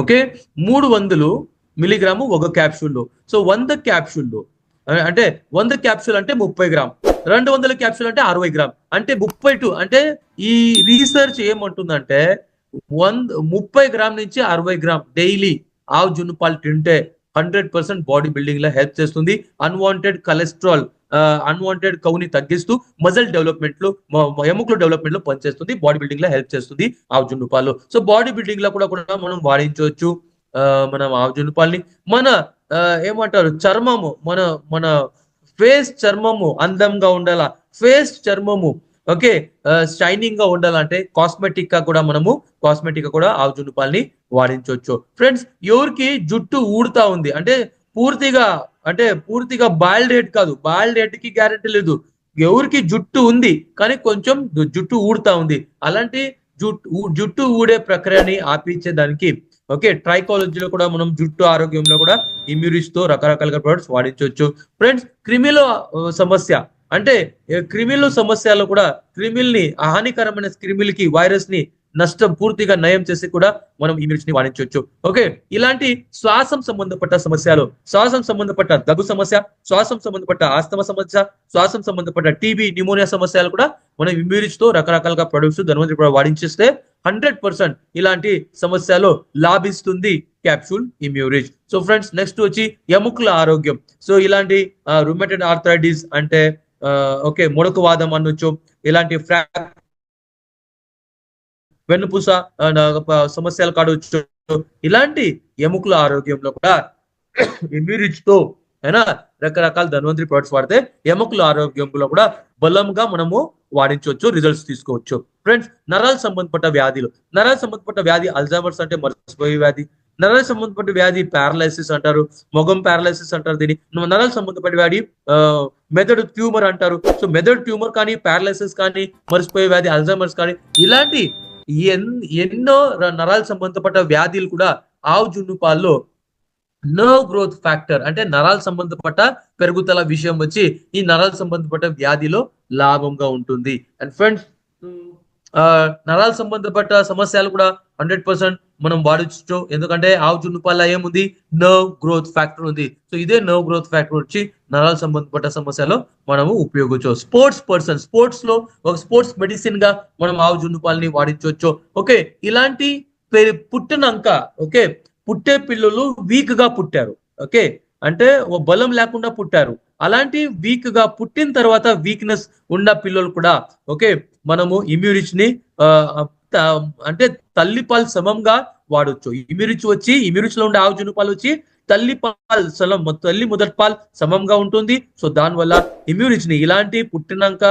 Okay? మూడు వందలు మిలీగ్రాము ఒక క్యాప్సూల్లో. సో వంద క్యాప్సూల్లో. అంటే వంద క్యాప్సూల్ అంటే ముప్పై గ్రామ్. రెండు వందల క్యాప్సూల్ అంటే అరవై గ్రామ్. అంటే ముప్పై టూ అంటే ఈ రీసెర్చ్ ఏమంటుందంటే వంద ముప్పై గ్రామ్ నుంచి అరవై గ్రామ్ డైలీ ఆవు జున్ను పాలు తింటే హండ్రెడ్ పర్సెంట్ బాడీ బిల్డింగ్లో హెల్ప్ చేస్తుంది. అన్వాంటెడ్ కొలెస్ట్రాల్ అన్వాంటెడ్ కౌని తగ్గిస్తూ మజల్ డెవలప్మెంట్లో ఎముకల డెవలప్మెంట్లో పనిచేస్తుంది బాడీ బిల్డింగ్లో హెల్ప్ చేస్తుంది ఆవు జున్ను సో బాడీ బిల్డింగ్లో కూడా కూడా మనం వాడించవచ్చు. ఆ, మనం ఆవు జున్ను మన ఏమంటారు చర్మము మన మన ఫేస్ చర్మము అందంగా ఉండాల? ఫేస్ చర్మము ఓకే షైనింగ్గా ఉండాలంటే కాస్మెటిక్గా కూడా మనము కాస్మెటిక్గా కూడా ఆవు జున్నుపాల్ని వాడించవచ్చు. ఫ్రెండ్స్ ఎవరికి జుట్టు ఊడుతా ఉంది అంటే పూర్తిగా అంటే పూర్తిగా బాయిల్డ్ హెడ్ కాదు. బాయిల్డ్ హెడ్కి గ్యారెంటీ లేదు. ఎవరికి జుట్టు ఉంది కానీ కొంచెం జుట్టు ఊడుతా ఉంది. అలాంటి జుట్టు జుట్టు ఊడే ప్రక్రియని ఆపించేదానికి ఓకే ట్రైకాలజీలో కూడా మనం జుట్టు ఆరోగ్యంలో కూడా ఇమ్యూరిస్తో రకరకాలుగా ప్రొడక్ట్స్ వాడించవచ్చు. ఫ్రెండ్స్ క్రిమిల సమస్య అంటే ఏ, క్రిమిల సమస్యలో కూడా క్రిమిల్ని హానికరమైన క్రిమిలకి వైరస్ని నష్టం పూర్తిగా నయం చేసి కూడా మనం ఈ ని వాడించవచ్చు ఓకే ఇలాంటి శ్వాసం సంబంధపట్ట సమస్యలు శ్వాసం సంబంధపట్ట దగ్గు సమస్య శ్వాసం సంబంధపట్ట ఆస్తమ సమస్య శ్వాసం సంబంధపట్ట టీబీ న్యూమోనియా సమస్యలు కూడా మనం ఇమ్యూరిచ్తో తో రకరకాలుగా ప్రొడక్ట్స్ ధన్వంతరి కూడా వాడించేస్తే హండ్రెడ్ పర్సెంట్ ఇలాంటి సమస్యలు లాభిస్తుంది క్యాప్సూల్ ఇమ్యూరిజ్ సో ఫ్రెండ్స్ నెక్స్ట్ వచ్చి ఎముకల ఆరోగ్యం. సో ఇలాంటి రుమెటెడ్ ఆర్థరైటిస్ అంటే ఓకే ముడకువాదం అనొచ్చు ఇలాంటి ఫ్రా వెన్నుపూస సమస్యలు కాడవచ్చు ఇలాంటి ఎముకల ఆరోగ్యంలో కూడా ఇమ్యూరిజ్తో అయినా రకరకాల ధన్వంతరి ప్రొడక్ట్స్ వాడితే ఎముకల ఆరోగ్యంలో కూడా బలంగా మనము వాడించవచ్చు రిజల్ట్స్ తీసుకోవచ్చు. ఫ్రెండ్స్ నరాల సంబంధపడ్డ వ్యాధులు. నరాల సంబంధపడ్డ వ్యాధి అల్జామర్స్ అంటే మర్చిపోయే వ్యాధి. నరాల సంబంధపడ్డ వ్యాధి పారాలైసిస్ అంటారు మొగం పారాలైసిస్ అంటారు దీన్ని. నరాల సంబంధపడ్డ వ్యాధి మెదడు ట్యూమర్ అంటారు. సో మెదడు ట్యూమర్ కానీ పారాలైసిస్ కానీ మర్చిపోయే వ్యాధి అల్జామర్స్ కానీ ఇలాంటి ఎన్నో నరాలు నరాల సంబంధపట్ట వ్యాధులు కూడా ఆవు జున్ను పాల్లో నర్వ్ గ్రోత్ ఫ్యాక్టర్ అంటే నరాల సంబంధపట్ట పెరుగుదల విషయం వచ్చి ఈ నరాల సంబంధపట్ట వ్యాధిలో లాభంగా ఉంటుంది. అండ్ ఫ్రెండ్స్ నరాల సంబంధపట్ట సమస్యలు కూడా హండ్రెడ్ పర్సెంట్ మనం వాడచ్చు ఎందుకంటే ఆవు జున్నుపాల ఏముంది? నర్వ్ గ్రోత్ ఫ్యాక్టర్ ఉంది. సో ఇదే నర్వ్ గ్రోత్ ఫ్యాక్టర్ వచ్చి నరాల సంబంధపట్ట సమస్యలో మనము ఉపయోగించవచ్చు. స్పోర్ట్స్ పర్సన్ స్పోర్ట్స్లో ఒక స్పోర్ట్స్ మెడిసిన్గా మనం ఆవు జున్నుపాలని వాడించవచ్చు. ఓకే ఇలాంటి పుట్టినాక ఓకే పుట్టే పిల్లలు వీక్గా పుట్టారు. ఓకే అంటే ఓ బలం లేకుండా పుట్టారు. అలాంటి వీక్గా పుట్టిన తర్వాత వీక్నెస్ ఉన్న పిల్లలు కూడా ఓకే మనము ఇమ్యూరిచ్ని అంటే తల్లి పాలు సమంగా వాడొచ్చు. ఇమ్యూరిచ్ వచ్చి ఇమ్యూరిచ్లో ఉండే ఆవు పాలు వచ్చి తల్లి పాల్ సలం తల్లి మొదటి పాలు సమంగా ఉంటుంది. సో దానివల్ల ఇమ్యూరిచ్ని ఇలాంటి పుట్టినాక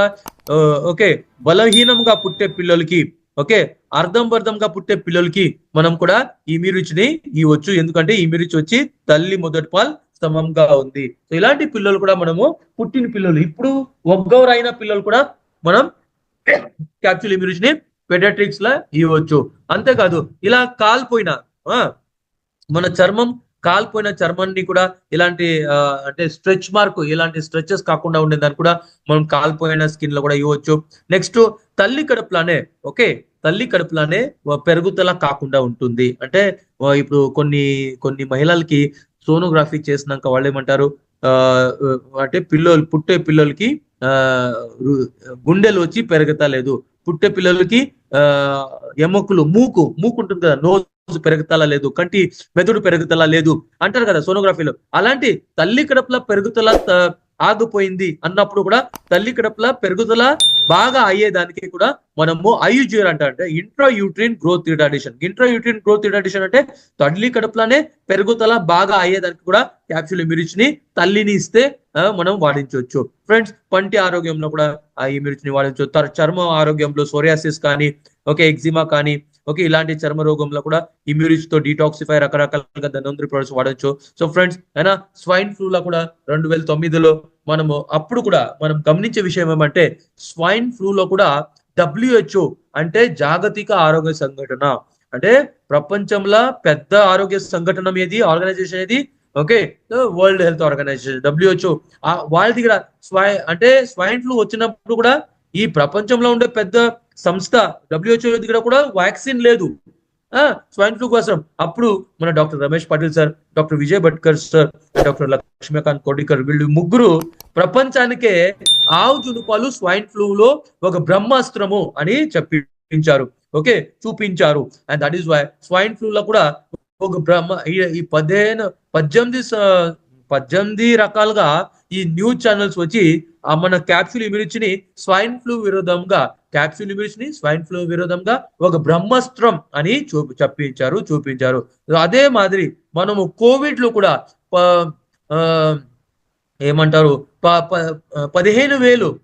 ఆ, ఓకే బలహీనంగా పుట్టే పిల్లలకి ఓకే అర్ధం బర్ధంగా పుట్టే పిల్లలకి మనం కూడా ఈ ని ఇవ్వచ్చు. ఎందుకంటే ఈ వచ్చి తల్లి మొదటి పాల్ సమంగా ఉంది. సో ఇలాంటి పిల్లలు కూడా మనము పుట్టిన పిల్లలు. ఇప్పుడు ఒగ్గవరైన పిల్లలు కూడా మనం క్యాప్చువల్ ఇమ్యూనిటీ ని పెడాట్రిక్స్ లా ఇవ్వచ్చు. అంతేకాదు ఇలా కాల్పోయిన ఆ, మన చర్మం కాల్పోయిన చర్మాన్ని కూడా ఇలాంటి ఆ, అంటే స్ట్రెచ్ మార్క్ ఇలాంటి స్ట్రెచెస్ కాకుండా ఉండేదాన్ని కూడా మనం కాల్పోయిన స్కిన్లో కూడా ఇవ్వచ్చు. నెక్స్ట్ తల్లి కడుపులానే ఓకే తల్లి కడుపులానే పెరుగుదల కాకుండా ఉంటుంది. అంటే ఇప్పుడు కొన్ని కొన్ని మహిళలకి సోనోగ్రఫీ చేసినాక వాళ్ళు ఏమంటారు అంటే పిల్లలు పుట్టే పిల్లలకి ఆ గుండెలు వచ్చి పెరగతా లేదు పుట్టే పిల్లలకి ఆ ఎముకలు మూకు మూకు ఉంటుంది కదా నోజు పెరుగుతలా లేదు కంటి మెదడు పెరుగుతలా లేదు అంటారు కదా సోనోగ్రఫీలో. అలాంటి తల్లి కడపలా పెరుగుతలా ఆగిపోయింది అన్నప్పుడు కూడా తల్లి కడుపుల పెరుగుదల బాగా అయ్యేదానికి కూడా మనము ఐయుజిఆర్ అంట అంటే intrauterine growth retardation intrauterine growth retardation అంటే తల్లి కడుపులోనే పెరుగుదల బాగా అయ్యేదానికి కూడా క్యాప్సూల్ ఇమ్యూరిచ్ని తల్లిని ఇస్తే మనం వాడించవచ్చు. ఫ్రెండ్స్ పంటి ఆరోగ్యంలో కూడా ఆ ఇమ్యూరిచ్ని వాడించవచ్చు. చర్మ ఆరోగ్యంలో సోరియాసిస్ కానీ ఓకే ఎగ్జిమా కానీ ఓకే ఇలాంటి చర్మ రోగంలో కూడా ఇమ్యూరిజ్తో డీటాక్సిఫై రకరకాలుగా ధన్వంతరి ప్రొడక్ట్స్ వాడచ్చు. సో ఫ్రెండ్స్ అయినా స్వైన్ ఫ్లూ లో కూడా రెండు వేల తొమ్మిదిలో మనము అప్పుడు కూడా మనం గమనించే విషయం ఏమంటే స్వైన్ ఫ్లూ లో కూడా డబ్ల్యూహెచ్ఓ అంటే జాగతిక ఆరోగ్య సంఘటన. అంటే ప్రపంచంలో పెద్ద ఆరోగ్య సంఘటన ఏది? ఆర్గనైజేషన్ ఏది? Okay world health organization WHO వాళ్ళ దగ్గర స్వై అంటే స్వైన్ ఫ్లూ వచ్చినప్పుడు కూడా ఈ ప్రపంచంలో ఉండే పెద్ద సంస్థ డబ్ల్యూహెచ్ఓ దగ్గర కూడా వ్యాక్సిన్ లేదు. స్వైన్ ఫ్లూ కోసం. అప్పుడు మన doctor Ramesh Patil sir doctor Vijay Bhatkar sir doctor Laxmikant Kodikar వీళ్ళు ముగ్గురు ప్రపంచానికే ఆవు జునుపాలు స్వైన్ ఫ్లూలో ఒక బ్రహ్మాస్త్రము అని చెప్పించారు. ఓకే? చూపించారు. And that is why swine flu లో కూడా ఒక బ్రహ్మ ఈ- పదిహేను పద్దెనిమిది పద్దెనిమిది రకాలుగా ఈ న్యూస్ ఛానల్స్ వచ్చి ఆ మన క్యాప్సూల్ ఇమ్యూనిటీని స్వైన్ ఫ్లూ విరోధంగా క్యాప్సూల్ని స్వైన్ ఫ్లూ విరోధంగా ఒక బ్రహ్మాస్త్రం అని చూ చెప్పించారు చూపించారు. అదే మాదిరి మనము కోవిడ్లో కూడా ఏమంటారు ప- ప- పదిహేను వేలు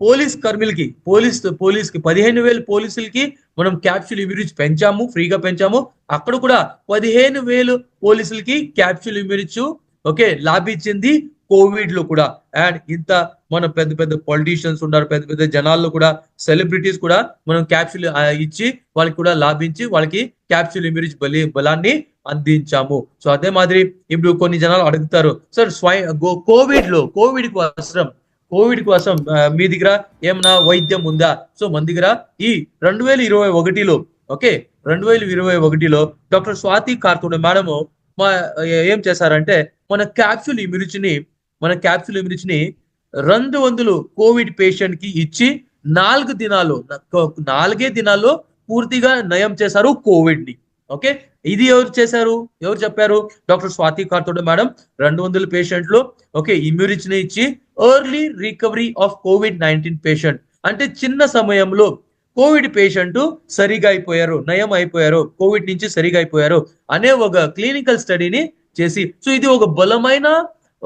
పోలీస్ కర్మిలకి పోలీస్ పోలీస్కి పదిహేను వేలు పోలీసులకి మనం క్యాప్సూల్ ఇమ్యూనిటీ పెంచాము ఫ్రీగా పెంచాము. అక్కడ కూడా పదిహేను వేలు పోలీసులకి క్యాప్సూల్ ఇమ్యూనిటీ ఓకే లాభించింది కోవిడ్లో కూడా. అండ్ ఇంత మన పెద్ద పెద్ద పొలిటీషియన్స్ ఉన్నారు పెద్ద పెద్ద జనాల్లో కూడా సెలబ్రిటీస్ కూడా మనం క్యాప్సూల్ ఇచ్చి వాళ్ళకి కూడా లాభించి వాళ్ళకి క్యాప్సూల్ ఇమ్యూనిటీ బలి బలాన్ని అందించాము. సో అదే మాదిరి ఇప్పుడు కొన్ని జనాలు అడుగుతారు సార్ స్వై కోవిడ్లో కోవిడ్ కోసం కోవిడ్ కోసం మీ దగ్గర ఏమైనా వైద్యం ఉందా? సో మన దగ్గర ఈ రెండు వేల ఇరవై ఒకటిలో ఓకే రెండు వేల ఇరవై ఒకటిలో డాక్టర్ స్వాతి కార్తుండ మేడము మా ఏం చేశారంటే మన క్యాప్సూల్ ఇమ్యూనిటీని మన క్యాప్సుల్ ఇమ్యూనిటీని రెండు వందలు కోవిడ్ పేషెంట్కి ఇచ్చి నాలుగు దినాలు నాలుగే దినాల్లో పూర్తిగా నయం చేశారు కోవిడ్ని ఓకే? ఇది ఎవరు చేశారు? ఎవరు చెప్పారు? Doctor Swati Kartoda madam. రెండు వందల పేషెంట్లు ఓకే ఇమ్యూనిటీని ఇచ్చి early recovery of COVID nineteen patient. అంటే చిన్న సమయంలో కోవిడ్ పేషెంట్ సరిగా అయిపోయారు నయం అయిపోయారు కోవిడ్ నుంచి సరిగా అయిపోయారు అనే ఒక క్లినికల్ స్టడీని చేసి సో ఇది ఒక బలమైన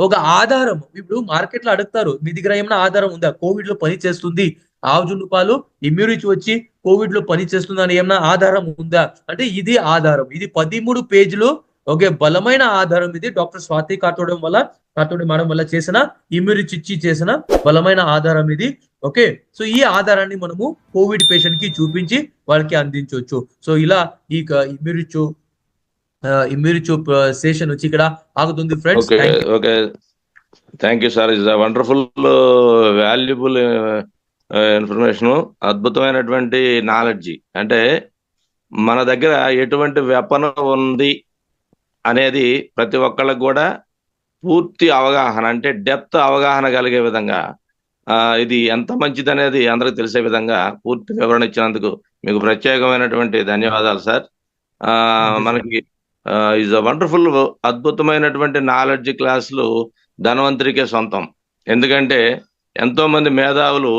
ఒక ఆధారం. ఇప్పుడు మార్కెట్లో అడుగుతారు మీ దగ్గర ఏమైనా ఆధారం ఉందా? కోవిడ్లో పని చేస్తుంది. ఆవు జున్ను పాలు ఇమ్యూనిటీ వచ్చి కోవిడ్లో పనిచేస్తుంది అని ఏమైనా ఆధారం ఉందా? అంటే ఇది ఆధారం. ఇది పదిమూడు పేజీలు. ఓకే బలమైన ఆధారం ఇది. డాక్టర్ స్వాతి కాతోడం వల్ల కాతోడి మేడం వల్ల చేసిన ఇమ్యూనిటీ ఇచ్చి చేసిన బలమైన ఆధారం ఇది. ఓకే సో ఈ ఆధారాన్ని మనము కోవిడ్ పేషెంట్కి చూపించి వాళ్ళకి అందించవచ్చు. సో ఇలా ఈ ఇమ్యూనిటీ ఇమ్యూనిటీ సెషన్ వచ్చి ఇక్కడ ఆగుతుంది friends okay thank you sir is wonderful valuable information అద్భుతమైనటువంటి నాలెడ్జి అంటే మన దగ్గర ఎటువంటి వెపన్ ఉంది అనేది ప్రతి ఒక్కళ్ళకి కూడా పూర్తి అవగాహన అంటే డెప్త్ అవగాహన కలిగే విధంగా ఇది ఎంత మంచిది అనేది అందరికి తెలిసే విధంగా పూర్తి వివరణ ఇచ్చినందుకు మీకు ప్రత్యేకమైనటువంటి ధన్యవాదాలు సార్ ఆ, మనకి ఈజ్ అ వండర్ఫుల్ అద్భుతమైనటువంటి నాలెడ్జ్ క్లాసులు ధనవంతుడికే సొంతం. ఎందుకంటే ఎంతో మంది మేధావులు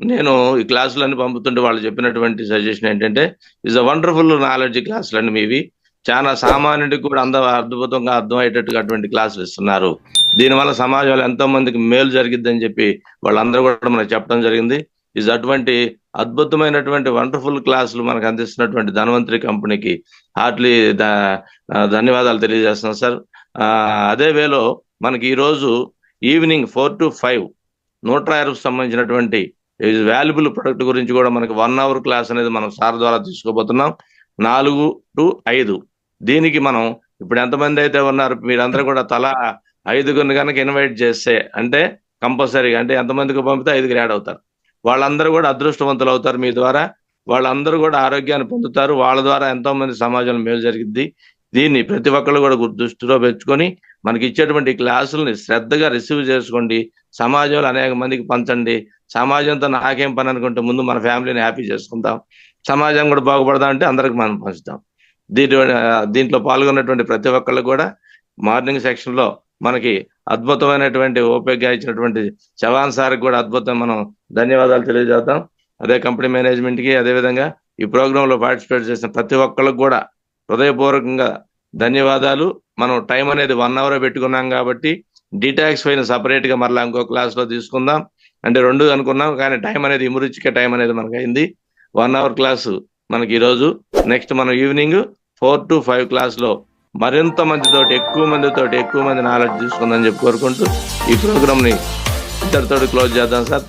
నేను ఈ క్లాసులన్నీ పంపుతుంటే వాళ్ళు చెప్పినటువంటి సజెషన్ ఏంటంటే ఈజ్ అ వండర్ఫుల్ నాలెడ్జ్ క్లాసులు మీవి. చాలా సామాన్యుడికి కూడా అంద అద్భుతంగా అర్థమయ్యేటట్టుగా అటువంటి క్లాసులు ఇస్తున్నారు. దీనివల్ల సమాజంలో ఎంతో మందికి మేలు జరిగిద్దని చెప్పి వాళ్ళందరూ కూడా మనకు చెప్పడం జరిగింది. ఇస్ అటువంటి అద్భుతమైనటువంటి వండర్ఫుల్ క్లాసులు మనకు అందిస్తున్నటువంటి ధనవంతరి కంపెనీకి హార్ట్లీ ధన్యవాదాలు తెలియజేస్తున్నాం సార్. అదే వేలో మనకి ఈరోజు ఈవినింగ్ ఫోర్ టు ఫైవ్ నూట నూట్రాయర్కు సంబంధించినటువంటి వాల్యుబుల్ ప్రొడక్ట్ గురించి కూడా మనకి వన్ అవర్ క్లాస్ అనేది మనం సార్ ద్వారా తీసుకోబోతున్నాం. నాలుగు టు ఐదు. దీనికి మనం ఇప్పుడు ఎంతమంది అయితే ఉన్నారు? మీరందరూ కూడా తలా ఐదుగురిని కనుక ఇన్వైట్ చేస్తే అంటే కంపల్సరీగా అంటే ఎంతమందికి పంపితే ఐదుగురు యాడ్ అవుతారు. వాళ్ళందరూ కూడా అదృష్టవంతులు అవుతారు మీ ద్వారా. వాళ్ళందరూ కూడా ఆరోగ్యాన్ని పొందుతారు. వాళ్ళ ద్వారా ఎంతో మంది సమాజంలో మేలు జరిగింది. దీన్ని ప్రతి ఒక్కళ్ళు కూడా దృష్టిలో పెంచుకొని మనకి ఇచ్చేటువంటి క్లాసుల్ని శ్రద్ధగా రిసీవ్ చేసుకోండి. సమాజంలో అనేక మందికి పంచండి. సమాజంతో నాకేం పని అనుకుంటే ముందు మన ఫ్యామిలీని హ్యాపీ చేసుకుందాం. సమాజం కూడా బాగుపడదాం అంటే అందరికి మనం పంచుతాం. దీంట్లో దీంట్లో పాల్గొన్నటువంటి ప్రతి ఒక్కళ్ళు కూడా మార్నింగ్ సెక్షన్లో మనకి అద్భుతమైనటువంటి ఓపెక్గా ఇచ్చినటువంటి చవాన్ సార్ కూడా అద్భుతం. మనం ధన్యవాదాలు తెలియజేద్దాం. అదే కంపెనీ మేనేజ్మెంట్కి అదే విధంగా ఈ ప్రోగ్రామ్లో పార్టిసిపేట్ చేసిన ప్రతి ఒక్కళ్ళకి కూడా హృదయపూర్వకంగా ధన్యవాదాలు. మనం టైం అనేది వన్ అవర్ పెట్టుకున్నాం కాబట్టి డీటాక్స్ పైన సపరేట్గా మరలా ఇంకో క్లాస్లో తీసుకుందాం. అంటే రెండు అనుకున్నాం కానీ టైం అనేది ఇమురుచిక టైం అనేది మనకు అయింది వన్ అవర్ క్లాసు మనకి ఈరోజు. నెక్స్ట్ మనం ఈవినింగ్ ఫోర్ టు ఫైవ్ క్లాస్లో మరింత మందితోటి ఎక్కువ మందితోటి ఎక్కువ మంది నాలెడ్జ్ తీసుకుందని చెప్పి కోరుకుంటూ ఈ ప్రోగ్రామ్ని ని క్లోజ్ చేద్దాం సార్.